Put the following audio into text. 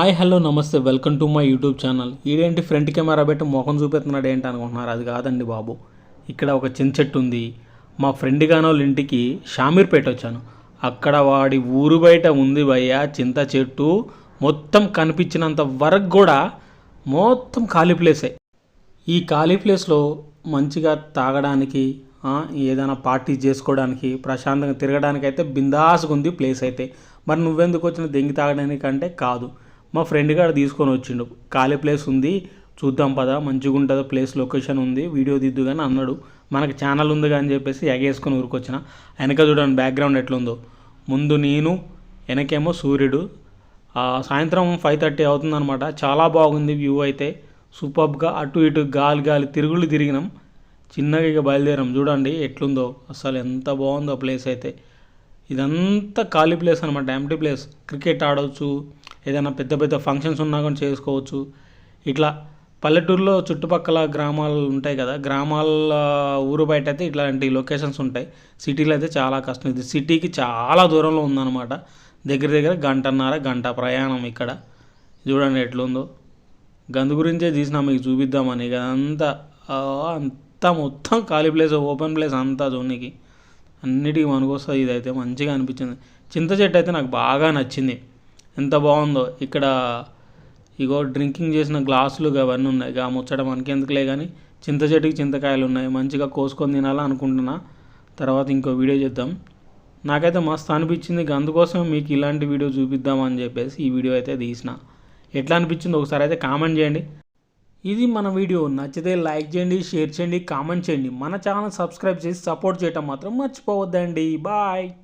Hi hello namaste welcome to my YouTube channel. ఈడేంటి front camera పెట్టి ముఖం చూపెడుతున్నాడు ఏంటి అనుకుంటున్నారు? అది కాదండి బాబు. ఇక్కడ ఒక చిన్న చెట్టు ఉంది. మా ఫ్రెండ్ కానోళ్ళ ఇంటికి షామీర్పేట వచ్చాను. అక్కడ వాడి ఊరు బయట ఉంది భయ్య చింత చెట్టు. మొత్తం కనిపించినంత వరకు కూడా మొత్తం ఖాళీ ప్లేసే ఈ ఖాళీ ప్లేస్లో మంచిగా తాగడానికి ఏదైనా పార్టీ చేసుకోవడానికి ప్రశాంతంగా తిరగడానికి అయితే బిందాస్గా ఉంది ప్లేస్ అయితే. మరి నువ్వెందుకు వచ్చిన దెంగి తాగడానికి అంటే కాదు. మా ఫ్రెండ్ గారు తీసుకొని వచ్చిండు. ఖాళీ ప్లేస్ ఉంది. చూద్దాం పదా. మంచిగా ఉంటుంది ప్లేస్ లొకేషన్ ఉంది. వీడియో దిద్దు కానీ అన్నాడు. మనకు ఛానల్ ఉంది అని చెప్పేసి ఎగేసుకొని ఊరికొచ్చిన. వెనక చూడండి బ్యాక్గ్రౌండ్ ఎట్లుందో. ముందు నేను వెనకేమో సూర్యుడు. సాయంత్రం ఫైవ్ థర్టీ అవుతుందన్నమాట. చాలా బాగుంది వ్యూ అయితే. సూపర్గా అటు ఇటు గాలి గాలి తిరుగులు తిరిగినాం. చిన్నగా ఇక బయలుదేరాం. చూడండి ఎట్లుందో. అసలు ఎంత బాగుందో ప్లేస్ అయితే. ఇదంతా ఖాళీ ప్లేస్ అనమాట ఎంటీ ప్లేస్ క్రికెట్ ఆడవచ్చు ఏదైనా పెద్ద పెద్ద ఫంక్షన్స్ ఉన్నా కానీ చేసుకోవచ్చు. ఇట్లా పల్లెటూరులో చుట్టుపక్కల గ్రామాలు ఉంటాయి కదా గ్రామాల ఊరు బయట అయితే ఇట్లాంటి లొకేషన్స్ ఉంటాయి. సిటీలో అయితే చాలా కష్టం. ఇది సిటీకి చాలా దూరంలో ఉందన్నమాట. దగ్గర దగ్గర గంటన్నర గంట ప్రయాణం ఇక్కడ. చూడండి ఎట్లుందో. గందు గురించే తీసిన మీకు చూపిద్దామని ఇక అంతా అంతా మొత్తం ఖాళీ ప్లేస్ ఓపెన్ ప్లేస్ అంతా జోనికి అన్నిటికీ మనకొస్తుంది ఇదైతే. మంచిగా అనిపించింది. చింత చెట్టు అయితే నాకు బాగా నచ్చింది. ఎంత బాగుందో. ఇక్కడ ఇగో డ్రింకింగ్ చేసిన గ్లాసులు అవన్నీ ఉన్నాయి. ఇక ముచ్చట మనకెందుకులే కానీ చింత చెట్టుకి చింతకాయలు ఉన్నాయి. మంచిగా కోసుకొని తినాలా అనుకుంటున్నా. తర్వాత ఇంకో వీడియో చేద్దాం. నాకైతే మస్తు అనిపించింది. అందుకోసం మీకు ఇలాంటి వీడియో చూపిద్దామని చెప్పేసి ఈ వీడియో అయితే తీసిన. ఎట్లా అనిపించింది ఒకసారి అయితే కామెంట్ చేయండి. ఇది మన వీడియో. నచ్చితే లైక్ చేయండి షేర్ చేయండి కామెంట్ చేయండి. మన ఛానల్ సబ్స్క్రైబ్ చేసి సపోర్ట్ చేయటం మాత్రం మర్చిపోవద్దండి. బాయ్.